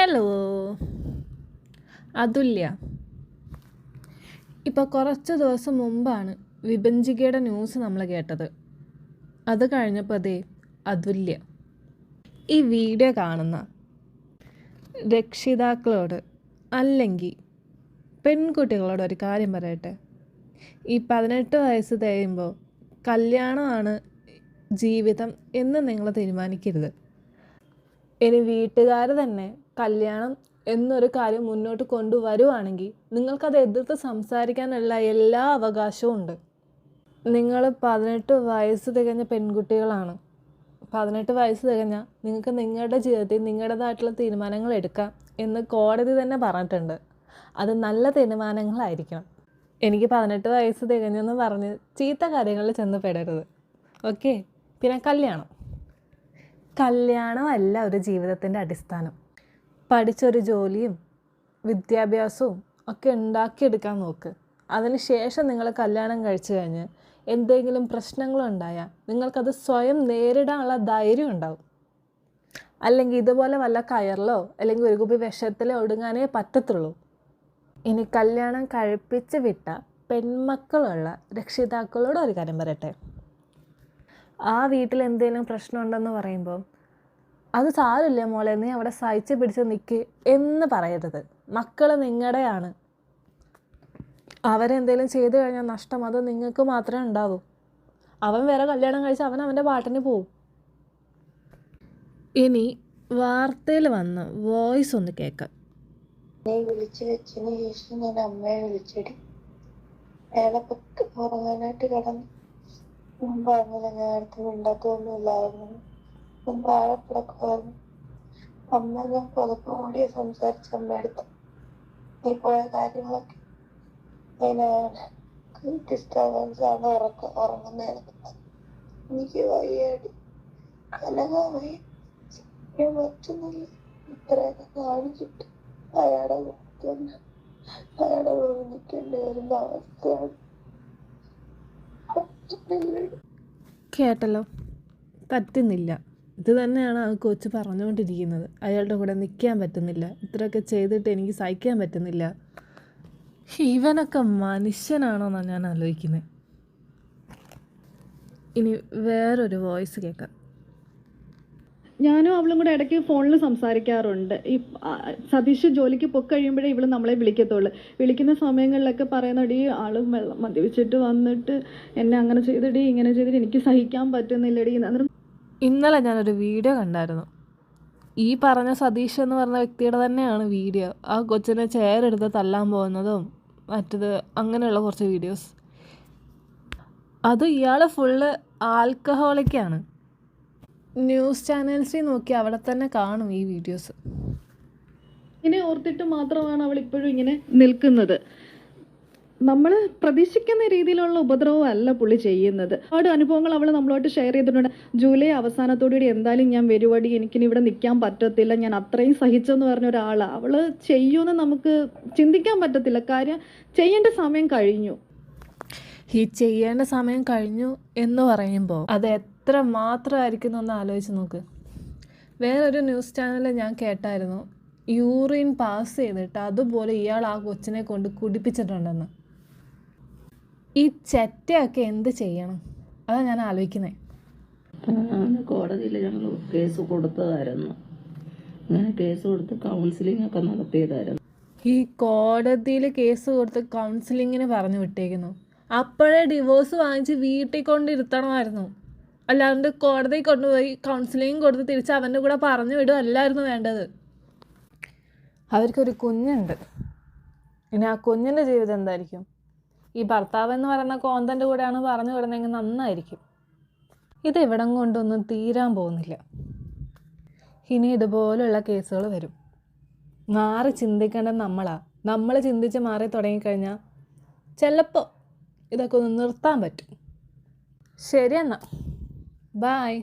Hello അതുല്യ. ഇപ്പോൾ കുറച്ച് ദിവസം മുമ്പാണ് വിഭജികയുടെ ന്യൂസ് നമ്മൾ കേട്ടത്. അത് കഴിഞ്ഞപ്പോൾ അതേ അതുല്യ. ഈ വീഡിയോ കാണുന്ന രക്ഷിതാക്കളോട് അല്ലെങ്കിൽ പെൺകുട്ടികളോട് ഒരു കാര്യം പറയട്ടെ. ഈ പതിനെട്ട് വയസ്സ് തികയുമ്പോൾ കല്യാണമാണ് ജീവിതം എന്ന് നിങ്ങൾ തീരുമാനിക്കരുത്. ഇനി വീട്ടുകാർ തന്നെ കല്യാണം എന്നൊരു കാര്യം മുന്നോട്ട് കൊണ്ടുവരുവാണെങ്കിൽ നിങ്ങൾക്കത് എതിർത്ത് സംസാരിക്കാനുള്ള എല്ലാ അവകാശവും ഉണ്ട്. നിങ്ങൾ പതിനെട്ട് വയസ്സ് തികഞ്ഞ പെൺകുട്ടികളാണ്. പതിനെട്ട് വയസ്സ് തികഞ്ഞാൽ നിങ്ങൾക്ക് നിങ്ങളുടെ ജീവിതത്തിൽ നിങ്ങളുടേതായിട്ടുള്ള തീരുമാനങ്ങൾ എടുക്കാം എന്ന് കോടതി തന്നെ പറഞ്ഞിട്ടുണ്ട്. അത് നല്ല തീരുമാനങ്ങളായിരിക്കണം. എനിക്ക് പതിനെട്ട് വയസ്സ് തികഞ്ഞെന്ന് പറഞ്ഞ് ചീത്ത കാര്യങ്ങളിൽ ചെന്ന് പെടരുത്. ഓക്കെ? പിന്നെ കല്യാണം. കല്യാണമല്ല ഒരു ജീവിതത്തിന്റെ അടിസ്ഥാനം. പഠിച്ചൊരു ജോലിയും വിദ്യാഭ്യാസവും ഒക്കെ ഉണ്ടാക്കിയെടുക്കാൻ നോക്ക്. അതിന് ശേഷം നിങ്ങൾ കല്യാണം കഴിച്ചു കഴിഞ്ഞ് എന്തെങ്കിലും പ്രശ്നങ്ങളുണ്ടായാൽ നിങ്ങൾക്കത് സ്വയം നേരിടാനുള്ള ധൈര്യം ഉണ്ടാവും. അല്ലെങ്കിൽ ഇതുപോലെ വല്ല കയറിലോ അല്ലെങ്കിൽ ഒരു കുപ്പി വിഷത്തിലോ ഒടുങ്ങാനേ പറ്റത്തുള്ളൂ. ഇനി കല്യാണം കഴിപ്പിച്ച് വിട്ട പെൺമക്കളുള്ള രക്ഷിതാക്കളോട് ഒരു കാര്യം പറയട്ടെ. ആ വീട്ടിൽ എന്തെങ്കിലും പ്രശ്നമുണ്ടെന്ന് പറയുമ്പോൾ അത് സാരമില്ല മോളെ? നീ അവിടെ സഹിച്ച് പിടിച്ച് നിൽക്ക് എന്ന് പറയരുത്. മക്കൾ നിങ്ങളുടെയാണ് അവരെന്തെങ്കിലും ചെയ്തു കഴിഞ്ഞാൽ നഷ്ടം അത് നിങ്ങൾക്ക് മാത്രമേ ഉണ്ടാവൂ. അവൻ വേറെ കല്യാണം കഴിച്ച് അവൻ അവന്റെ പാട്ടിന് പോവും. ഇനി വാർത്തയിൽ വന്ന് വോയിസ് ഒന്ന് കേൾക്കാം. നീ വിളിച്ചു വെച്ചതിന് ശേഷം ഞാൻ അമ്മയെ വിളിച്ചിടി. ഉറങ്ങാനായിട്ട് കിടന്നു. മുമ്പ് അങ്ങനെ ഞാൻ അടുത്ത് മിണ്ടാത്തൊന്നുമില്ലായിരുന്നു ആഴപ്പിടക്കുമായിരുന്നു അമ്മ ഞാൻ പുതപ്പ് കൂടിയ സംസാരിച്ച അമ്മയടുത്ത് നീ പോയ കാര്യങ്ങളൊക്കെ അതിനാണ് ഡിസ്റ്റർബൻസ് ആണ് ഉറക്ക എനിക്ക് വയ്യാടി. കലക ഞാൻ പറ്റുന്നില്ല. ഇത്രയൊക്കെ കാണിച്ചിട്ട് അയാളെ തന്നെ അയാളെ കൂടെ നിൽക്കേണ്ടി വരുന്ന അവസ്ഥയാണ്. കേട്ടല്ലോ. പറ്റുന്നില്ല. ഇത് തന്നെയാണ് ആ കൊച്ച് പറഞ്ഞുകൊണ്ടിരിക്കുന്നത്. അയാളുടെ കൂടെ നിൽക്കാൻ പറ്റുന്നില്ല. ഇത്രയൊക്കെ ചെയ്തിട്ട് എനിക്ക് സഹിക്കാൻ പറ്റുന്നില്ല. ഇവനൊക്കെ മനുഷ്യനാണോന്നാണ് ഞാൻ ആലോചിക്കുന്നത് ഇനി വേറൊരു വോയിസ് കേൾക്കാം ഞാനും അവളും കൂടെ ഇടയ്ക്ക് ഫോണിൽ സംസാരിക്കാറുണ്ട്. ഈ സതീഷ് ജോലിക്ക് പൊക്കഴിയുമ്പോഴേ ഇവൾ നമ്മളെ വിളിക്കത്തുള്ളൂ. വിളിക്കുന്ന സമയങ്ങളിലൊക്കെ പറയുന്നടി ആൾ മദ്യപിച്ചിട്ട് വന്നിട്ട് എന്നെ അങ്ങനെ ചെയ്തിടി ഇങ്ങനെ ചെയ്തിട്ട് എനിക്ക് സഹിക്കാൻ പറ്റുന്നില്ലടി അന്നേരം ഇന്നലെ ഞാനൊരു വീഡിയോ കണ്ടായിരുന്നു. ഈ പറഞ്ഞ സതീഷ് എന്ന് പറഞ്ഞ വ്യക്തിയുടെ തന്നെയാണ് വീഡിയോ. ആ കൊച്ചിനെ ചേരെടുത്ത് തല്ലാൻ പോകുന്നതും മറ്റത് അങ്ങനെയുള്ള കുറച്ച് വീഡിയോസ് അത് ഇയാൾ ഫുള്ള് ആൽക്കഹോളിക്കാണ് ന്യൂസ് ചാനൽസിൽ നോക്കി അവിടെ തന്നെ കാണും ഈ വീഡിയോസ് ഇങ്ങനെ ഓർത്തിട്ട് മാത്രമാണ് അവൾ ഇപ്പോഴും ഇങ്ങനെ നിൽക്കുന്നത്. നമ്മൾ പ്രതീക്ഷിക്കുന്ന രീതിയിലുള്ള ഉപദ്രവം അല്ല പുള്ളി ചെയ്യുന്നത്. ഒരുപാട് അനുഭവങ്ങൾ അവൾ നമ്മളോട്ട് ഷെയർ ചെയ്തിട്ടുണ്ട്. ജൂലൈ അവസാനത്തോടുകൂടി എന്തായാലും ഞാൻ വരുവാടി എനിക്കിനി ഇവിടെ നിൽക്കാൻ പറ്റത്തില്ല ഞാൻ അത്രയും സഹിച്ചെന്ന് പറഞ്ഞ ഒരാളാണ് അവൾ ചെയ്യുമെന്ന് നമുക്ക് ചിന്തിക്കാൻ പറ്റത്തില്ല. കാര്യം ചെയ്യേണ്ട സമയം കഴിഞ്ഞു. ഈ ചെയ്യേണ്ട സമയം കഴിഞ്ഞു എന്ന് പറയുമ്പോൾ അത് എത്ര മാത്രമായിരിക്കും എന്നൊന്ന് ആലോചിച്ച് നോക്ക്. വേറൊരു ന്യൂസ് ചാനലിൽ ഞാൻ കേട്ടായിരുന്നു. യൂറിൻ പാസ് ചെയ്തിട്ട് അതുപോലെ ഇയാൾ ആ കൊച്ചിനെ കൊണ്ട് കുടിപ്പിച്ചിട്ടുണ്ടെന്ന്. ഈ ചെറ്റയൊക്കെ എന്ത് ചെയ്യണം? അതാണ് ഞാൻ ആലോചിക്കുന്നത് കോടതിയിൽ ഞങ്ങൾ കേസ് കൊടുത്തതായിരുന്നു. അങ്ങനെ കേസ് കൊടുത്ത് കൗൺസിലിംഗ് ഒക്കെ നടത്തിയതായിരുന്നു. ഈ കോടതിയിൽ കേസ് കൊടുത്ത് കൗൺസിലിങ്ങിന് പറഞ്ഞു വിട്ടേക്കുന്നു. അപ്പോഴേ ഡിവോഴ്സ് വാങ്ങിച്ച് വീട്ടിൽ കൊണ്ടിരുത്തണമായിരുന്നു. അല്ലാണ്ട് കോടതി കൊണ്ടുപോയി കൗൺസിലിംഗ് കൊടുത്ത് തിരിച്ച് അവന്റെ കൂടെ പറഞ്ഞു വിടുമല്ലായിരുന്നു വേണ്ടത്. അവർക്കൊരു കുഞ്ഞുണ്ട്. ഇനി ആ കുഞ്ഞിന്റെ ജീവിതം എന്തായിരിക്കും? ഈ ഭർത്താവ് എന്ന് പറയുന്ന കോന്തന്റെ കൂടെയാണ് പറഞ്ഞു വിടുന്നതെങ്കിൽ നന്നായിരിക്കും. ഇത് ഇവിടം കൊണ്ടൊന്നും തീരാൻ പോകുന്നില്ല. ഇനി ഇതുപോലുള്ള കേസുകൾ വരും. മാറി ചിന്തിക്കേണ്ടത് നമ്മളാണ് നമ്മൾ ചിന്തിച്ച് മാറി തുടങ്ങിക്കഴിഞ്ഞാൽ ചിലപ്പോൾ ഇതൊക്കെ ഒന്ന് നിർത്താൻ പറ്റും. ശരി എന്നാൽ ബായ്